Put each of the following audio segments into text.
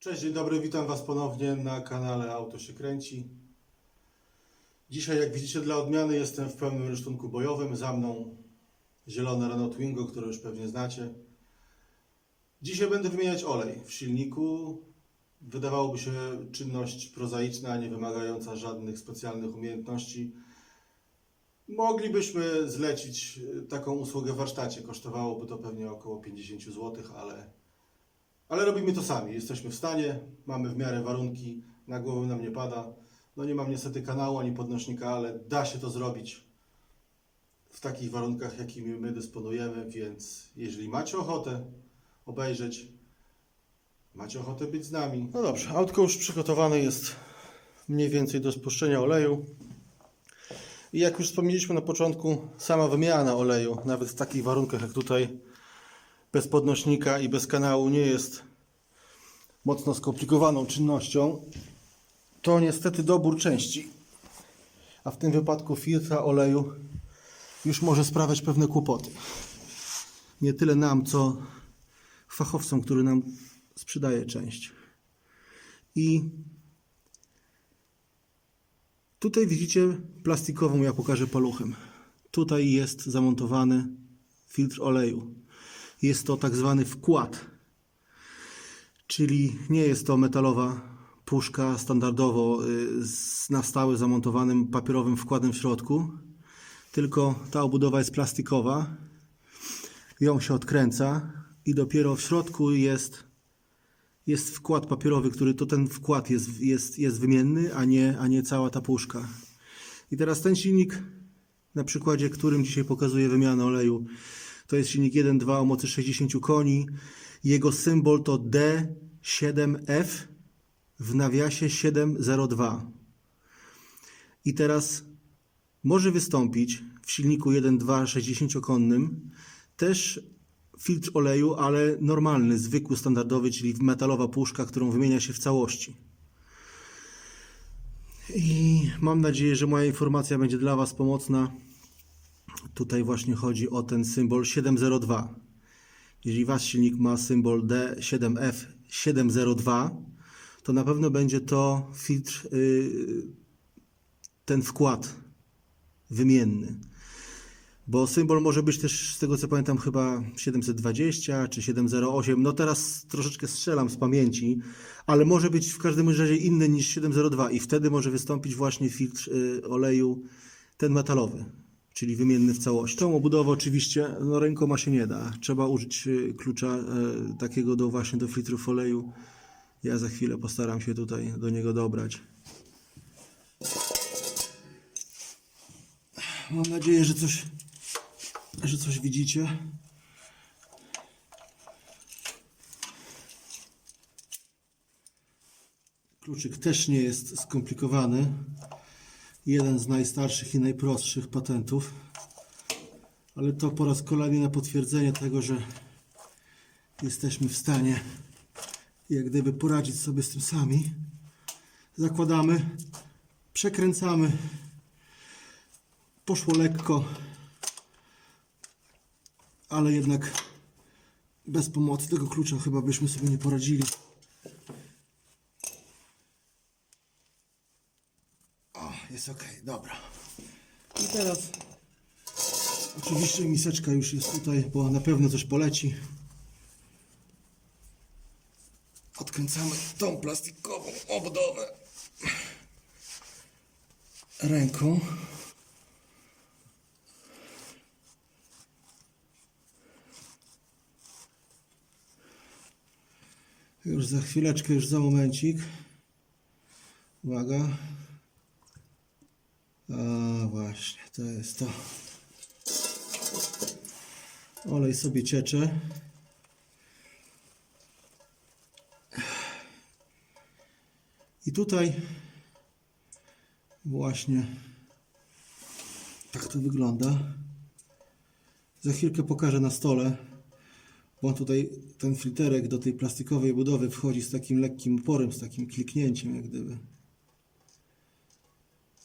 Cześć, dzień dobry, witam Was ponownie na kanale Auto się kręci. Dzisiaj, jak widzicie, dla odmiany jestem w pełnym rysztunku bojowym. Za mną zielone Renault Twingo, które już pewnie znacie. Dzisiaj będę wymieniać olej w silniku. Wydawałoby się czynność prozaiczna, nie wymagająca żadnych specjalnych umiejętności. Moglibyśmy zlecić taką usługę w warsztacie. Kosztowałoby to pewnie około 50 zł, ale ale robimy to sami. Jesteśmy w stanie, mamy w miarę warunki, na głowę nam nie pada. No nie mam niestety kanału ani podnośnika, ale da się to zrobić w takich warunkach, jakimi my dysponujemy, więc jeżeli macie ochotę obejrzeć, macie ochotę być z nami. No dobrze, autko już przygotowane jest mniej więcej do spuszczenia oleju. I jak już wspomnieliśmy na początku, sama wymiana oleju, nawet w takich warunkach jak tutaj, bez podnośnika i bez kanału nie jest mocno skomplikowaną czynnością, to niestety dobór części, a w tym wypadku filtra oleju już może sprawiać pewne kłopoty. Nie tyle nam, co fachowcom, który nam sprzedaje część. I tutaj widzicie plastikową, ja pokażę paluchem. Tutaj jest zamontowany filtr oleju. Jest to tak zwany wkład, czyli nie jest to metalowa puszka standardowo y, z na stałe zamontowanym papierowym wkładem w środku, tylko ta obudowa jest plastikowa, ją się odkręca i dopiero w środku jest, jest wkład papierowy, który to ten wkład jest, jest, jest wymienny, a nie, a nie cała ta puszka. I teraz ten silnik, na przykładzie którym dzisiaj pokazuję wymianę oleju, to jest silnik 1.2 o mocy 60 koni. Jego symbol to D7F w nawiasie 702. I teraz może wystąpić w silniku 1.2 60-konnym też filtr oleju, ale normalny, zwykły, standardowy, czyli metalowa puszka, którą wymienia się w całości. I mam nadzieję, że moja informacja będzie dla Was pomocna. Tutaj właśnie chodzi o ten symbol 702. Jeżeli Wasz silnik ma symbol D7F702, to na pewno będzie to filtr, yy, ten wkład wymienny. Bo symbol może być też, z tego co pamiętam, chyba 720 czy 708. No teraz troszeczkę strzelam z pamięci, ale może być w każdym razie inny niż 702 i wtedy może wystąpić właśnie filtr y, oleju ten metalowy, czyli wymienny w całości. Tą obudowę oczywiście no, rękoma się nie da. Trzeba użyć y, klucza y, takiego do właśnie do filtrów oleju. Ja za chwilę postaram się tutaj do niego dobrać. Mam nadzieję, że coś, że coś widzicie. Kluczyk też nie jest skomplikowany. Jeden z najstarszych i najprostszych patentów. Ale to po raz kolejny na potwierdzenie tego, że jesteśmy w stanie jak gdyby poradzić sobie z tym sami. Zakładamy, przekręcamy. Poszło lekko, ale jednak bez pomocy tego klucza chyba byśmy sobie nie poradzili. O, jest ok, dobra. I teraz oczywiście miseczka już jest tutaj, bo na pewno coś poleci. Odkręcamy tą plastikową obudowę ręką. Już za chwileczkę, już za momencik. Uwaga. Właśnie, to jest to. Olej sobie ciecze. I tutaj właśnie tak to wygląda. Za chwilkę pokażę na stole, bo tutaj ten filterek do tej plastikowej budowy wchodzi z takim lekkim oporem, z takim kliknięciem jak gdyby.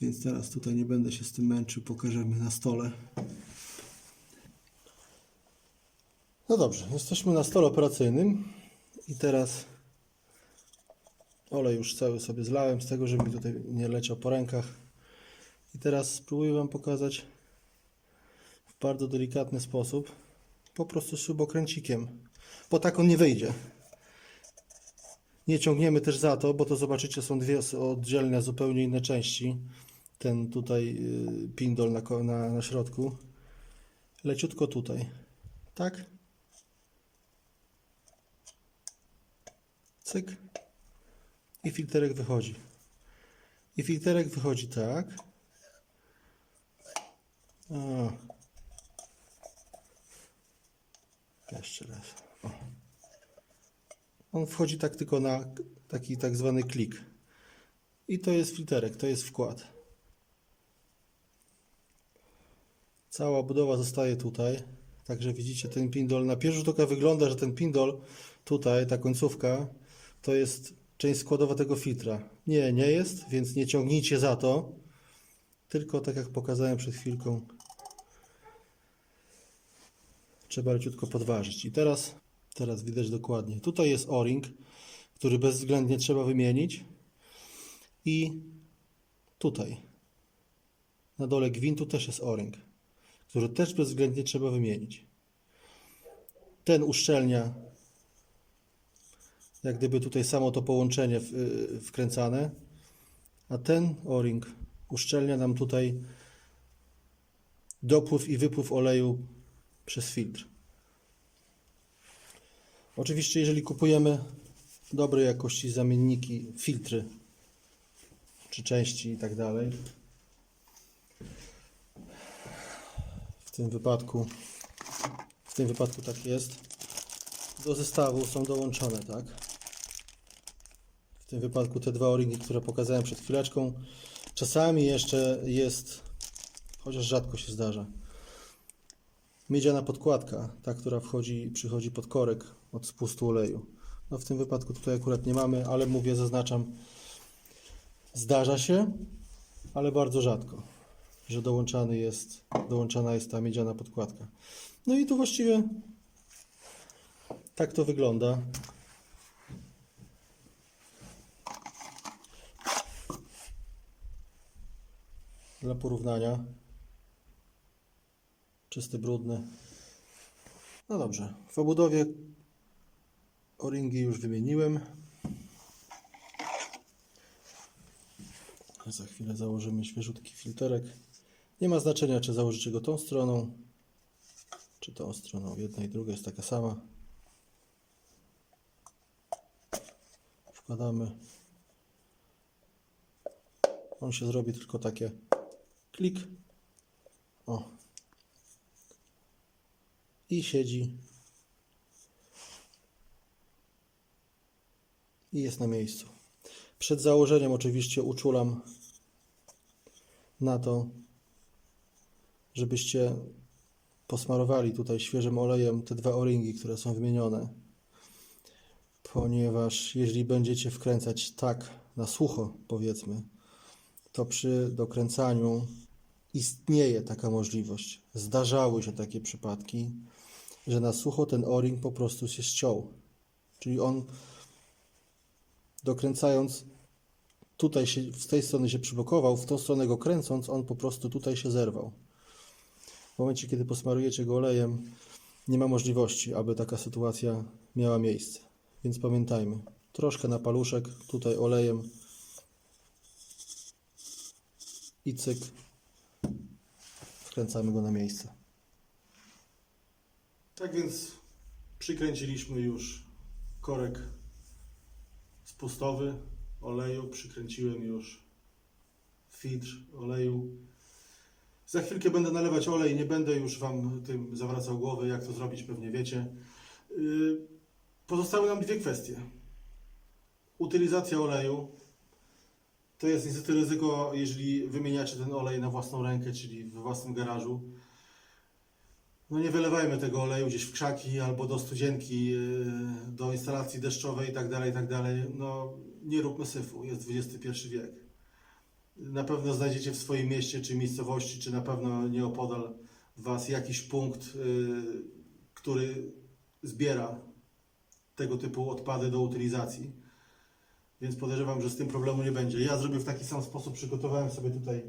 Więc teraz tutaj nie będę się z tym męczył, pokażemy na stole. No dobrze, jesteśmy na stole operacyjnym i teraz Olej już cały sobie zlałem z tego, żeby mi tutaj nie leciał po rękach. I teraz spróbuję Wam pokazać w bardzo delikatny sposób, po prostu śrubokręcikiem, bo tak on nie wyjdzie. Nie ciągniemy też za to, bo to zobaczycie są dwie oddzielne, zupełnie inne części. Ten tutaj y, pindol na, na, na środku. Leciutko tutaj. Tak? Cyk. I filterek wychodzi. I filterek wychodzi tak. O. Jeszcze raz. O. On wchodzi tak tylko na taki tak zwany klik. I to jest filterek, to jest wkład. Cała budowa zostaje tutaj. Także widzicie ten pindol. Na pierwszy rzut oka wygląda, że ten pindol tutaj, ta końcówka, to jest część składowa tego filtra. Nie, nie jest, więc nie ciągnijcie za to. Tylko tak jak pokazałem przed chwilką, trzeba leciutko podważyć. I teraz, teraz widać dokładnie. Tutaj jest o-ring, który bezwzględnie trzeba wymienić. I tutaj, na dole gwintu też jest o-ring, który też bezwzględnie trzeba wymienić. Ten uszczelnia, jak gdyby tutaj samo to połączenie y, wkręcane, a ten o-ring uszczelnia nam tutaj dopływ i wypływ oleju przez filtr. Oczywiście, jeżeli kupujemy dobrej jakości zamienniki, filtry czy części i tak dalej, w tym wypadku, w tym wypadku tak jest, do zestawu są dołączone, tak? W tym wypadku te dwa o-ringi, które pokazałem przed chwileczką. Czasami jeszcze jest, chociaż rzadko się zdarza, miedziana podkładka, ta, która wchodzi, przychodzi pod korek od spustu oleju. No w tym wypadku tutaj akurat nie mamy, ale mówię, zaznaczam, zdarza się, ale bardzo rzadko, że dołączany jest, dołączana jest ta miedziana podkładka. No i tu właściwie tak to wygląda. Dla porównania. Czysty, brudny. No dobrze. W obudowie o-ringi już wymieniłem. Za chwilę założymy świeżutki filterek. Nie ma znaczenia, czy założycie go tą stroną, czy tą stroną. Jedna i druga jest taka sama. Wkładamy. On się zrobi tylko takie klik. O. I siedzi. I jest na miejscu. Przed założeniem oczywiście uczulam na to, żebyście posmarowali tutaj świeżym olejem te dwa o-ringi, które są wymienione. Ponieważ jeżeli będziecie wkręcać tak na sucho, powiedzmy, to przy dokręcaniu istnieje taka możliwość. Zdarzały się takie przypadki, że na sucho ten o-ring po prostu się ściął. Czyli on dokręcając tutaj się, z tej strony się przybokował, w tą stronę go kręcąc, on po prostu tutaj się zerwał. W momencie, kiedy posmarujecie go olejem, nie ma możliwości, aby taka sytuacja miała miejsce. Więc pamiętajmy, troszkę na paluszek, tutaj olejem i cyk, wkręcamy go na miejsce. Tak więc przykręciliśmy już korek spustowy oleju, przykręciłem już filtr oleju. Za chwilkę będę nalewać olej, nie będę już Wam tym zawracał głowy, jak to zrobić, pewnie wiecie. Yy, Pozostały nam dwie kwestie. Utylizacja oleju. To jest niestety ryzyko, jeżeli wymieniacie ten olej na własną rękę, czyli we własnym garażu. No nie wylewajmy tego oleju gdzieś w krzaki albo do studzienki, yy, do instalacji deszczowej itd., itd. No nie róbmy syfu, jest XXI wiek. Na pewno znajdziecie w swoim mieście czy miejscowości, czy na pewno nieopodal Was jakiś punkt, yy, który zbiera tego typu odpady do utylizacji. Więc podejrzewam, że z tym problemu nie będzie. Ja zrobię w taki sam sposób, przygotowałem sobie tutaj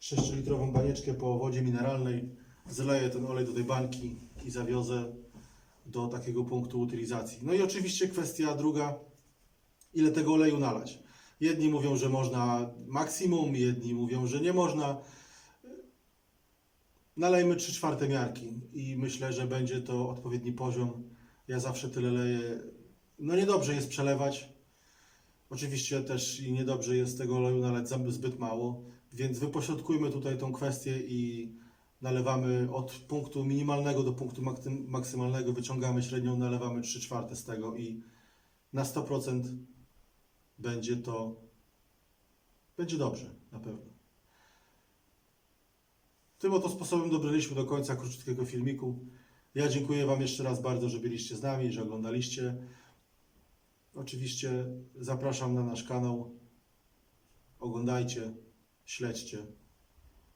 6-litrową banieczkę po wodzie mineralnej, zleję ten olej do tej bańki i zawiozę do takiego punktu utylizacji. No i oczywiście kwestia druga, ile tego oleju nalać. Jedni mówią, że można maksimum, jedni mówią, że nie można. Nalejmy 3 czwarte miarki i myślę, że będzie to odpowiedni poziom. Ja zawsze tyle leję. No niedobrze jest przelewać. Oczywiście też i niedobrze jest tego oleju nalać zbyt mało, więc wypośrodkujmy tutaj tą kwestię i nalewamy od punktu minimalnego do punktu maksym- maksymalnego, wyciągamy średnią, nalewamy 3 czwarte z tego i na 100% będzie to będzie dobrze, na pewno. Tym oto sposobem dobraliśmy do końca krótkiego filmiku. Ja dziękuję Wam jeszcze raz bardzo, że byliście z nami, że oglądaliście. Oczywiście zapraszam na nasz kanał. Oglądajcie, śledźcie.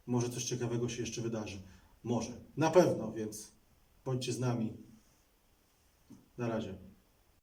Może coś ciekawego się jeszcze wydarzy. Może. Na pewno, więc bądźcie z nami. Na razie.